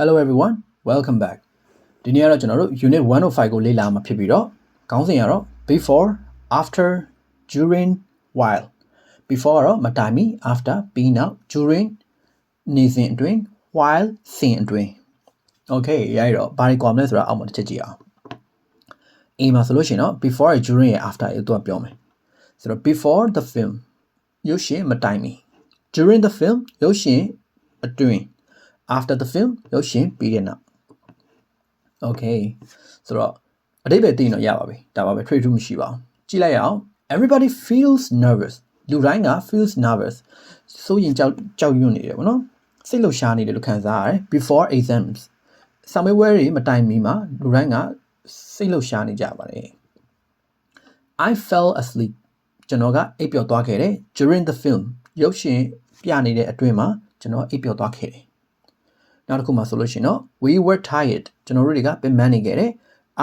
Hello everyone welcome back ဒီနေ့ကတော့ကျွန်တော်တို့ unit 105ကိုလေ့လာမှာဖြစ်ပြီးတော့ခေါင်းစဉ်ကတော့ before after during while before ကတော့မတိုင်မီ after ပြီးနောက် during နေစဉ်အတွင်း while စဉ်အတွင်း okay ရိုက်တော့ဘာတွေကွာမလဲဆိုတော့အောက်မှာတစ်ချက်ကြည့်အောင် A မှာဆိုလို့ရှိရင်တော့ before ရ during ရ after ရတော့ပြောမယ်ဆိုတော့ before the film ရုပ်ရှင်မတိုင်မီ during the film ရုပ်ရှင်အတွင်း after the film ရုပ်ရှင်ပြီးတဲ့နောက် okay ဆိုတော့အတိတ်ပဲသိရင်တော့ရပါပြီဒါပါပဲ trade to မရှိပါဘူးကြည့်လိုက်ရအောင် everybody feels nervous လူတိုင်းက feels nervous စိုးရင်ကြောက်ကြောက်ရွံ့နေတယ်ဗောနော်စိတ်လှုပ်ရှားနေတယ်လို့ခံစားရတယ် before exams စာမေးပွဲတွေမတိုင်မီမှာလူတိုင်းကစိတ်လှုပ်ရှားနေကြပါတယ် I fell asleep ကျွန်တော်ကအိပ်ပျော်သွားခဲ့တယ် during the film ရုပ်ရှင်ပြနေတဲ့အတွင်းမှာကျွန်တော်အိပ်ပျော်သွားခဲ့တယ် နောက်တစ်ခုမှဆိုလို့ရှိရင်တော့ we were tired ကျွန်တော်တို့တွေကပင်ပန်းနေခဲ့တယ်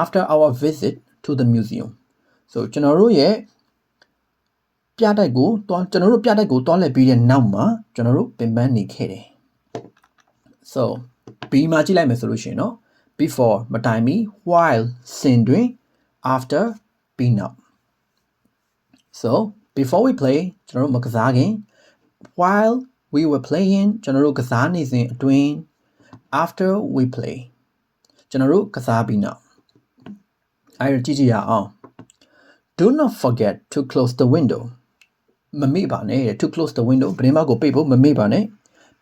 after our visit to the museum so ကျွန်တော်တို့ရဲ့ပြတိုက်ကိုတွားကျွန်တော်တို့ပြတိုက်ကိုတွားလှည့်ပြီးတဲ့နောက်မှာကျွန်တော်တို့ပင်ပန်းနေခဲ့တယ် so B မှာကြည့်လိုက်မယ်ဆိုလို့ရှိရင်တော့ before မတိုင်မီ while စဉ်တွင် after ပြီးနောက် so before we play ကျွန်တော်တို့မကစားခင် while we were playing ကျွန်တော်တို့ကစားနေစဉ်အတွင်း after we play ကျွန်တော်တို့ကစားပြီးနောက်အဲ့ဒါကြည့်ကြည့်ရအောင် do not forget to close the window မမေ့ပါနဲ့တဲ့ to close the window ပရင်မကိုပိတ်ဖို့မမေ့ပါနဲ့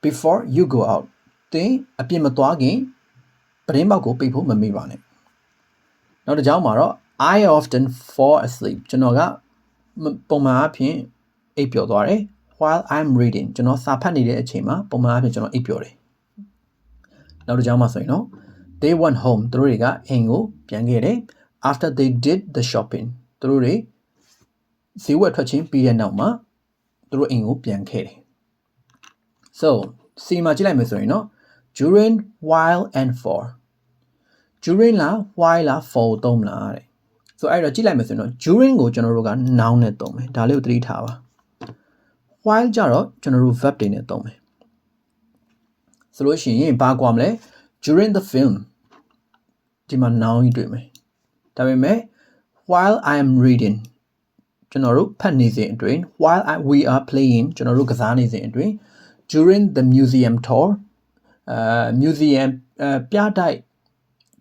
before you go out သင်အပြင်မသွားခင်ပရင်မကိုပိတ်ဖို့မမေ့ပါနဲ့နောက်တစ်ကြောင်းမှာတော့ I often fall asleep ကျွန်တော်ကမပုံမှန်အဖြစ်အိပ်ပျော်သွားတယ် while I'm reading ကျွန်တော်စာဖတ်နေတဲ့အချိန်မှာပုံမှန်အဖြစ်ကျွန်တော်အိပ်ပျော်တယ် နောက်တစ်ကြောင်းမှာဆိုရင်တော့ they went home သူတို့တွေကအိမ်ကိုပြန်ခဲ့တယ် after they did the shopping သူတို့တွေဈေးဝယ်ထွက်ချင်းပြီးတဲ့နောက်မှာသူတို့အိမ်ကိုပြန်ခဲ့တယ် so C မှာကြည့်လိုက်မယ်ဆိုရင်တော့ during while and for during လား while လား for ကိုသုံးမလားတဲ့ so အဲ့တော့ကြည့်လိုက်မယ်ဆိုရင်တော့ during ကိုကျွန်တော်တို့က noun နဲ့သုံးမယ်ဒါလေးကိုသတိထားပါ while ကြတော့ကျွန်တော်တို့ verb တွေနဲ့သုံးမယ် ဆိုလို့ရှိရင်ဘာကွာမလဲ during the film ဒီမှာ noun ကြီးတွေ့မယ်ဒါပေမဲ့ while i am reading ကျွန်တော်တို့ဖတ်နေစဉ်အတွင်း while I, we are playing ကျွန်တော်တို့ကစားနေစဉ်အတွင်း during the museum tour အဲ museum အဲပြတိုက်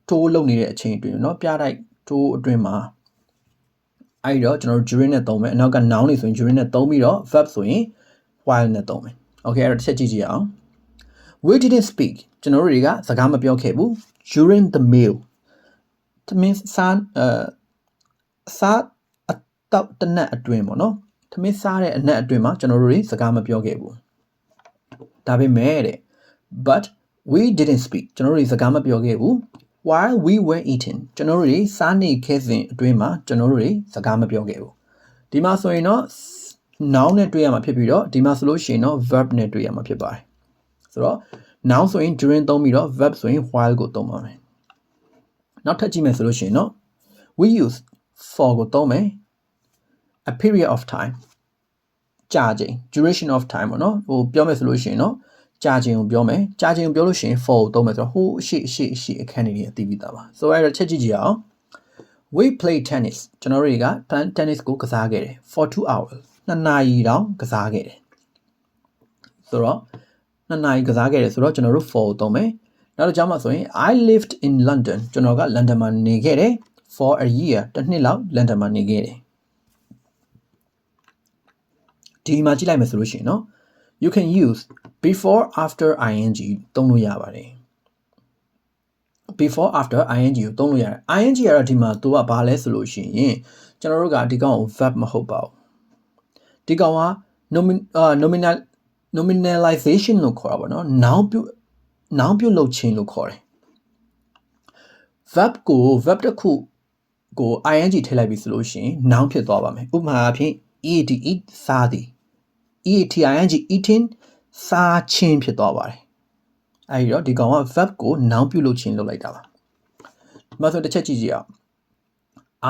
တိုးလုပ်နေတဲ့အချိန်အတွင်းเนาะပြတိုက်တိုးအတွင်းမှာအဲ့တော့ကျွန်တော်တို့ during နဲ့သုံးမယ်အနောက်က noun တွေဆိုရင် during နဲ့သုံးပြီးတော့ verb ဆိုရင် while နဲ့သုံးမယ် okay အဲ့တော့တစ်ချက်ကြည့်ကြည့်အောင် we didn't speak ကျွန်တော်တို့တွေကစကားမပြောခဲ့ဘူး during the meal that means စားအဲစားအတော့တနက်အတွင်းပေါ့နော်သမင်းစားတဲ့အနက်အတွင်းမှာကျွန်တော်တို့တွေစကားမပြောခဲ့ဘူးဒါပေမဲ့တဲ့ but we didn't speak ကျွန်တော်တို့တွေစကားမပြောခဲ့ဘူး while we were eating ကျွန်တော်တို့တွေစားနေခဲ့စဉ်အတွင်းမှာကျွန်တော်တို့တွေစကားမပြောခဲ့ဘူးဒီမှာဆိုရင်တော့ noun နဲ့တွေ့ရမှာဖြစ်ပြီးတော့ဒီမှာဆိုလို့ရှိရင်တော့ verb နဲ့တွေ့ရမှာဖြစ်ပါတယ် ဆိုတော့ noun ဆိုရင် during သုံးပြီးတော့ verb ဆိုရင် while ကိုသုံးပါမယ်နောက်ထပ်ကြည့်မယ်ဆိုလို့ရှိရင်တော့ we use for ကိုသုံးမယ် a period of time ကြာချိန် duration of time ပေါ့နော်ဟိုပြောမယ်ဆိုလို့ရှိရင်တော့ကြာချိန်ကိုပြောမယ်ကြာချိန်ကိုပြောလို့ရှိရင် for ကိုသုံးမယ်ဆိုတော့ဟိုအရှိအရှိအရှိအခန်းတွေအသိပြီးသားပါ so အဲ့တော့ချက်ကြည့်ကြည့်အောင် we play tennis ကျွန်တော်တို့တွေက tennis ကိုကစားခဲ့တယ် for 2 hours နှစ်နာရီတောင်ကစားခဲ့တယ်ဆိုတော့ 2နာရီကစားခဲ့တယ်ဆိုတော့ကျွန်တော်တို့ for ကိုသုံးမယ်နောက်တစ်ကြောင်းမှာဆိုရင် I lived in London ကျွန်တော်ကလန်ဒန်မှာနေခဲ့တယ် for a year တစ်နှစ်လောက်လန်ဒန်မှာနေခဲ့တယ်ဒီမှာကြည့်လိုက်မယ်ဆိုလို့ရှိရင်နော် you can use before after ing သုံးလို့ရပါတယ် before after ing ကိုသုံးလို့ရတယ် ing ကတော့ဒီမှာသူကဘာလဲဆိုလို့ရှိရင်ကျွန်တော်တို့ကဒီကောင်ကို verb မဟုတ်ပါဘူးဒီကောင်က nominal nominalization လို့ခေါ်တာပေါ့နော် noun ပြု noun ပြုလုပ်ခြင်းလို့ခေါ်တယ် verb ကို verb တစ်ခုကို ing ထည့်လိုက်ပြီဆိုလို့ရှိရင် noun ဖြစ်သွားပါမယ်ဥပမာအဖြစ် eat eat စားသည် eat ing eating စားခြင်းဖြစ်သွားပါတယ်အဲဒီတော့ဒီကောင်က verb ကို noun ပြုလုပ်ခြင်းလုပ်လိုက်တာပါဒီမှာဆိုတစ်ချက်ကြည့်ကြည့်အောင်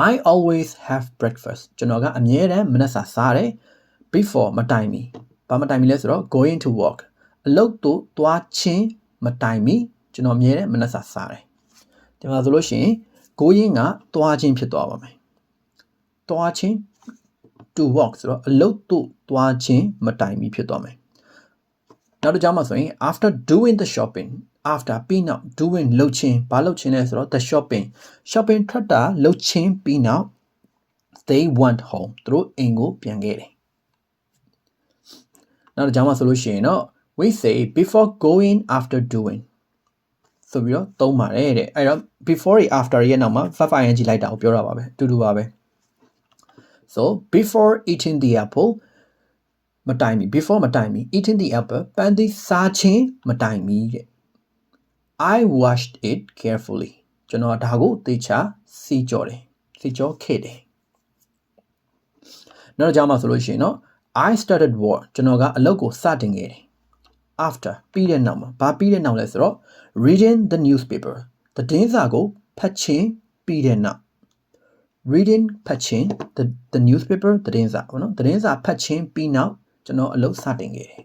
I always have breakfast ကျွန်တော်ကအမြဲတမ်းမနက်စာစားတယ် before မတိုင်မီ ဘာမတိုင်မီလဲဆိုတော့ going to work အလုပ်တို့သွားခြင်းမတိုင်မီကျွန်တော်အမြဲတမ်းမနက်စာစားတယ်ဒီမှာဆိုလို့ရှိရင် going ကသွားခြင်းဖြစ်သွားပါမယ်သွားခြင်း to walk ဆိုတော့အလုပ်တို့သွားခြင်းမတိုင်မီဖြစ်သွားမယ်နောက်တစ်ကြောင်းမှာဆိုရင် after doing the shopping after ပြီးနောက် doing လုပ်ခြင်းဘာလုပ်ခြင်းလဲဆိုတော့ the shopping shopping ထွက်တာလုပ်ခြင်းပြီးနောက် they went home သူတို့အိမ်ကိုပြန်ခဲ့တယ် နောက်တစ်ကြောင်းမှာဆိုလို့ရှိရင်တော့ we say before going after doing ဆိုပြီးတော့သုံးပါတယ်တဲ့အဲ့တော့ before တွေ after ရဲ့နောက်မှာ verb ing လိုက်တာကိုပြောတာပါပဲအတူတူပါပဲ so before eating the apple မတိုင်မီ before မတိုင်မီ eating the apple ပန်းသီးစားခြင်းမတိုင်မီတဲ့ I washed it carefully ကျွန်တော်ဒါကိုသေချာစီကြော်တယ်စီကြော်ခဲ့တယ်နောက်တစ်ကြောင်းမှာဆိုလို့ရှိရင်တော့ I started work ကျွန်တော်ကအလုပ်ကိုစတင်ခဲ့တယ် after ပြီးတဲ့နောက်မှာဘာပြီးတဲ့နောက်လဲဆိုတော့ reading the newspaper သတင်းစာကိုဖတ်ခြင်းပြီးတဲ့နောက် reading ဖတ်ခြင်း the the newspaper သတင်းစာပေါ့နော်သတင်းစာဖတ်ခြင်းပြီးနောက်ကျွန်တော်အလုပ်စတင်ခဲ့တယ်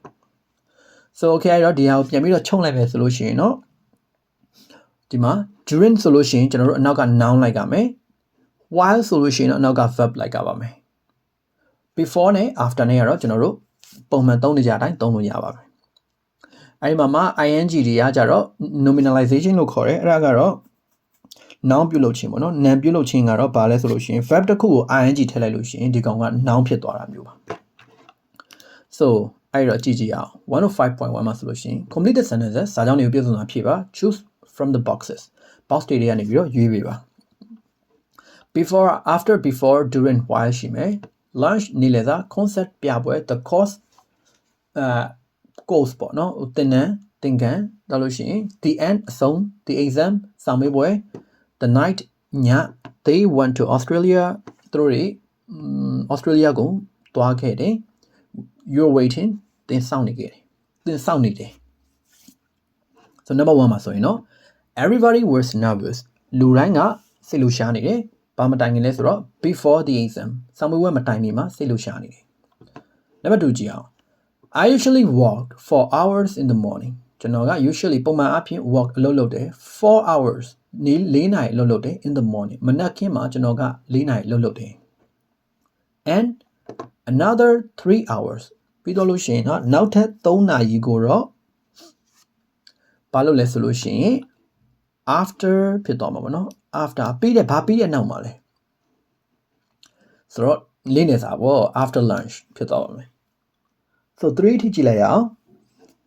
so okay အဲ့တော့ဒီဟာကိုပြန်ပြီးတော့ချုပ်လိုက်မယ်ဆိုလို့ရှိရင်တော့ဒီမှာ during ဆိုလို့ရှိရင်ကျွန်တော်တို့အနောက်က noun လိုက်ကြမယ် while ဆိုလို့ရှိရင်တော့အနောက်က verb လိုက်ကြပါမယ် before နဲ့ after နဲ့ကတော့ကျွန်တော်တို့ပုံမှန်သုံးနေကြအတိုင်းသုံးလို့ရပါမယ်အဲဒီမှာမှ ing တွေကကြတော့ nominalization လို့ခေါ်တယ်အဲ့ဒါကတော့ noun ပြုလုပ်ခြင်းပေါ့နော် noun ပြုလုပ်ခြင်းကတော့ဘာလဲဆိုလို့ရှိရင် verb တစ်ခုကို ing ထည့်လိုက်လို့ရှိရင်ဒီကောင်က noun ဖြစ်သွားတာမျိုးပါ so အဲ့တော့ကြည့်ကြည့်အောင်105.1မှာဆိုလို့ရှိရင် complete sentences စာကြောင်းတွေကိုပြည့်စုံစွာဖြည့်ပါ choose from the boxes box တွေကနေပြီးတော့ရွေးပေးပါ before after before during while ရှိမယ် lunch နေ့လည်စာ concept ပြပွဲ the course အာ course ပေါ့နော်ဟိုသင်တန်းသင်ခန်းဒါလို့ရှိရင် the end အဆုံး the exam စာမေးပွဲ the night ည they went to Australia သူတို့တွေ Australia ကိုတွားခဲ့တယ် you're waiting သင်စောင့်နေခဲ့တယ်သင်စောင့်နေတယ် so number 1မှာဆိုရင်เนาะ everybody was nervous လူတိုင်းကစိတ်လှရှားနေတယ် ဘာမတိုင်ခင်လဲဆိုတော့ before the exam စာမေးပွဲမတိုင်မီမှာစိတ်လှရှားနေတယ် number 2ကြည့်အောင် I usually walk for hours in the morning ကျွန်တော်က usually ပုံမှန်အားဖြင့် walk အလုပ်လုပ်တယ်4 hours နေ့၄နာရီအလုပ်လုပ်တယ် in the morning မနက်ခင်းမှာကျွန်တော်က၄နာရီအလုပ်လုပ်တယ် and another 3 hours ပြီးတော့လို့ရှိရင်တော့နောက်ထပ်3နာရီကိုတော့ဘာလုပ်လဲဆိုလို့ရှိရင် after ဖြစ်သွားမှာပေါ့နော် after ပြီးတဲ့ဘာပြီးတဲ့နောက်မှာလဲဆိုတော့လေးနေစာပေါ့ after lunch ဖြစ်သွားပါမယ် so 3ထိကြည့်လိုက်ရအောင်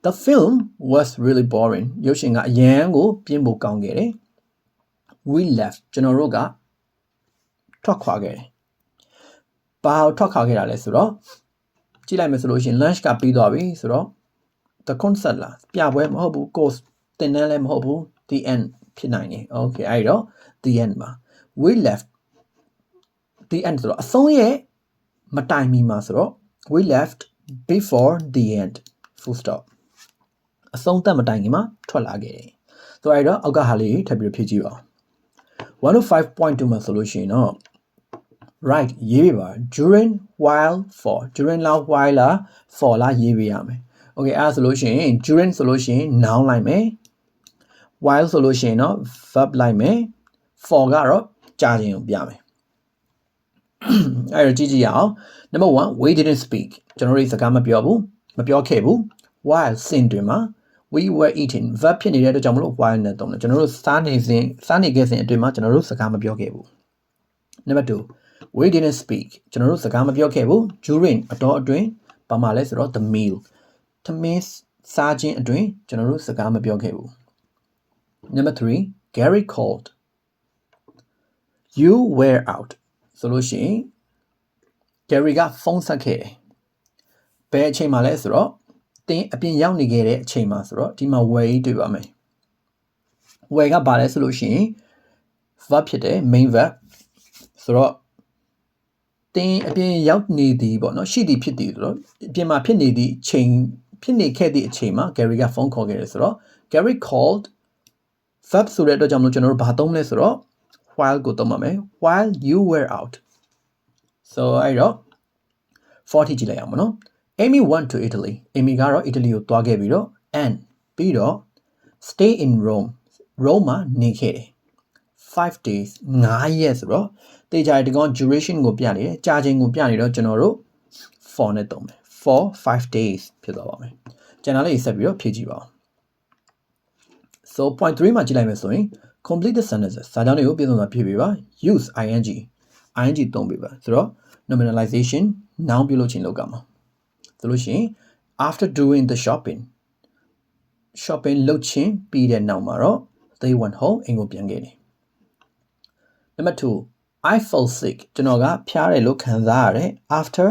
the film was really boring ရုပ်ရှင်ကအရန်ကိုပြင်းဖို့ကောင်းခဲ့တယ် we left ကျွန်တော်တို့ကထွက်ခွာခဲ့တယ်ဘာကိုထွက်ခွာခဲ့တာလဲဆိုတော့ကြည့်လိုက်မယ်ဆိုလို့ရှိရင် lunch ကပြီးသွားပြီဆိုတော့ the concert လားပြပွဲမဟုတ်ဘူး course တင်တန်းလည်းမဟုတ်ဘူး the end ဖြစ်နိုင်တယ် okay အဲ့တော့ the end မှာ we left the end ဆိုတော့အဆုံးရဲ့မတိုင်မီမှာဆိုတော့ we left before the end full stop အဆုံးသက်မတိုင်ခင်မှာထွက်လာခဲ့တယ်ဆိုအဲ့တော့အောက်ကဟာလေးထပ်ပြီးဖြည့်ကြည့်ပါ105.2မှာဆိုလို့ရှိရင်တော့ right ရေးပြပါ during while for during လား while လား for လားရေးပြရမယ် okay အဲ့ဒါဆိုလို့ရှိရင် during ဆိုလို့ရှိရင် noun လိုက်မယ် while ဆိုလို့ရှိရင်တော့ verb လိုက်မယ် for ကတော့ကြာခြင်းကိုပြမယ်အဲ့တော့ကြည့်ကြည့်ရအောင် number 1 we didn't speak ကျွန်တော်တို့စကားမပြောဘူးမပြောခဲ့ဘူး while စင်တွင်မှာ we were eating verb ဖြစ်နေတဲ့အတွက်ကြောင့်မလို့ while နဲ့တုံးတယ်ကျွန်တော်တို့စားနေစဉ်စားနေခဲ့စဉ်အတွင်းမှာကျွန်တော်တို့စကားမပြောခဲ့ဘူး number 2 we didn't speak ကျွန်တော်တို့စကားမပြောခဲ့ဘူး during အတော်အတွင်းဘာမှလဲဆိုတော့ the meal သမင်းစားခြင်းအတွင်းကျွန်တော်တို့စကားမပြောခဲ့ဘူး number 3 Gary called you were out ဆိုလို့ရှိရင် Gary ကဖုန်းဆက်ခဲ့တယ်ဘယ်အချိန်မှလဲဆိုတော့တင်းအပြင်ရောက်နေခဲ့တဲ့အချိန်မှာဆိုတော့ဒီမှာ were ကြီးတွေ့ပါမယ် were ကဘာလဲဆိုလို့ရှိရင် verb ဖြစ်တယ် main verb ဆိုတော့တင်းအပြင်ရောက်နေသည်ပေါ့နော်ရှိသည်ဖြစ်သည်ဆိုတော့အပြင်မှာဖြစ်နေသည့်အချိန်ဖြစ်နေခဲ့သည့်အချိန်မှာ Gary ကဖုန်းခေါ်ခဲ့တယ်ဆိုတော့ Gary called verb ဆိုတဲ့အတွက်ကြောင့်မလို့ကျွန်တော်တို့ဘာသုံးမလဲဆိုတော့ while ကိုသုံးပါမယ် while you were out so အဲ့တော့40ကြည့်လိုက်အောင်မနော် Amy went to Italy Amy ကတော့ Italy ကိုသွားခဲ့ပြီးတော့ and ပြီးတော့ stay in Rome Rome မှာနေခဲ့တယ်5 days 9ရက်ဆိုတော့တေချာဒီကောင် duration ကိုပြနေတယ်ကြာချိန်ကိုပြနေတော့ကျွန်တော်တို့ for နဲ့သုံးမယ် for 5 days ဖြစ်သွားပါမယ်ကျွန်တော်လေးဆက်ပြီးတော့ဖြည့်ကြည့်ပါဦး so point 3မှာကြည့်လိုက်မယ်ဆိုရင် complete the sentences စာကြောင်းတွေကိုပြည့်စုံစွာဖြည့်ပေးပါ use ing ing သုံးပေးပါဆိုတော့ nominalization noun ပြုလုပ်ခြင်းလောက်ကမှာဆိုလို့ရှိရင် after doing the shopping shopping လုပ်ခြင်းပြီးတဲ့နောက်မှာတော့ they went home အိမ်ကိုပြန်ခဲ့တယ် number 2 I felt sick ကျွန်တော်ကဖျားတယ်လို့ခံစားရတယ် after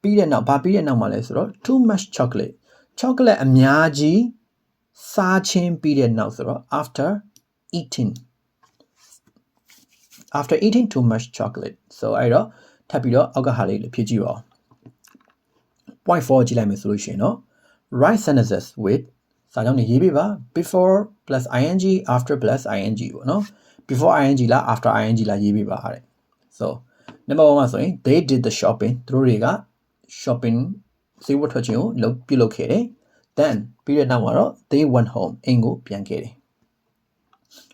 ပြီးတဲ့နောက်ဘာပြီးတဲ့နောက်မှာလဲဆိုတော့ too much chocolate chocolate အများကြီး စားခြင်းပြီးတဲ့နောက်ဆိုတော့ after eating after eating too much chocolate so အဲ့တော့ထပ်ပြီးတော့အောက်ကဟာလေးလေးဖြည့်ကြည့်ပါဦး point 4ကြည့်လိုက်မယ်ဆိုလို့ရှိရင်တော့ write sentences with စာကြောင်းနေရေးပြပါ before plus ing after plus ing ပေါ့နော် before ing လား after ing လားရေးပြပါတဲ့ so number 1မှာဆိုရင် they did the shopping သူတို့တွေက shopping ဈေးဝယ်ထွက်ခြင်းကိုလုပ်ပြုလုပ်ခဲ့တယ် then ပြီးတဲ့နောက်မှာတော့ they went home အိမ်ကိုပြန်ခဲ့တယ်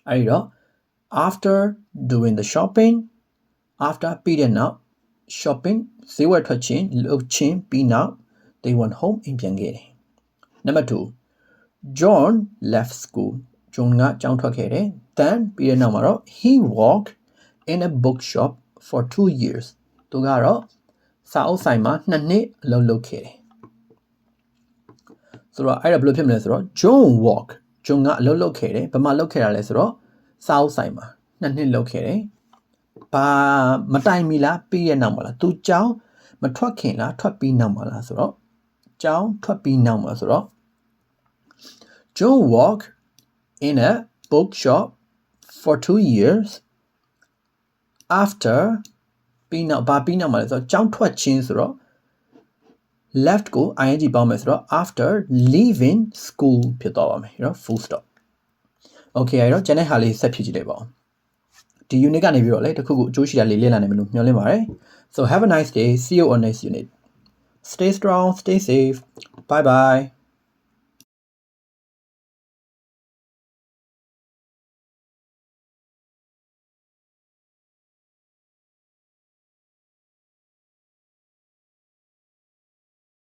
အဲဒီတော့ after doing the shopping after ပြီးတဲ့နောက် shopping ဈေးဝယ်ထွက်ခြင်းလုပ်ခြင်းပြီးနောက် they went home အိမ်ပြန်ခဲ့တယ် number 2 John left school John ကကျောင်းထွက်ခဲ့တယ် then ပြီးတဲ့နောက်မှာတော့ he worked in a bookshop for 2 years သူကတော့စာအုပ်ဆိုင်မှာ2နှစ်အလုပ်လုပ်ခဲ့တယ် ဆိုတော့အဲ့ဒါဘယ်လိုဖြစ်မလဲဆိုတော့ John walk John ကအလုပ်လုပ်ခဲ့တယ်ဘာမှလုပ်ခဲ့တာလဲဆိုတော့စာအုပ်ဆိုင်မှာ2နှစ်လုပ်ခဲ့တယ်ဘာမတိုင်မီလားပြီးရဲ့နောက်မှာလားသူကျောင်းမထွက်ခင်လားထွက်ပြီးနောက်မှာလားဆိုတော့ကျောင်းထွက်ပြီးနောက်မှာဆိုတော့ John worked in a bookshop for 2 years after ပြီးနောက်ဘာပြီးနောက်မှာလဲဆိုတော့ကျောင်းထွက်ခြင်းဆိုတော့ left ကို ing ပေါင်းမယ်ဆိုတော့ after leaving school ဖြစ်သွားပါမယ်เนาะ full stop okay အဲ့တော့ကျန်တဲ့ဟာလေးဆက်ဖြည့်ကြည့်လိုက်ပါဦးဒီ unit ကနေပြီးတော့လေတခုခုအကျိုးရှိတာလေးလေ့လာနိုင်မယ်လို့မျှော်လင့်ပါတယ် so have a nice day see you on next unit stay strong stay safe bye bye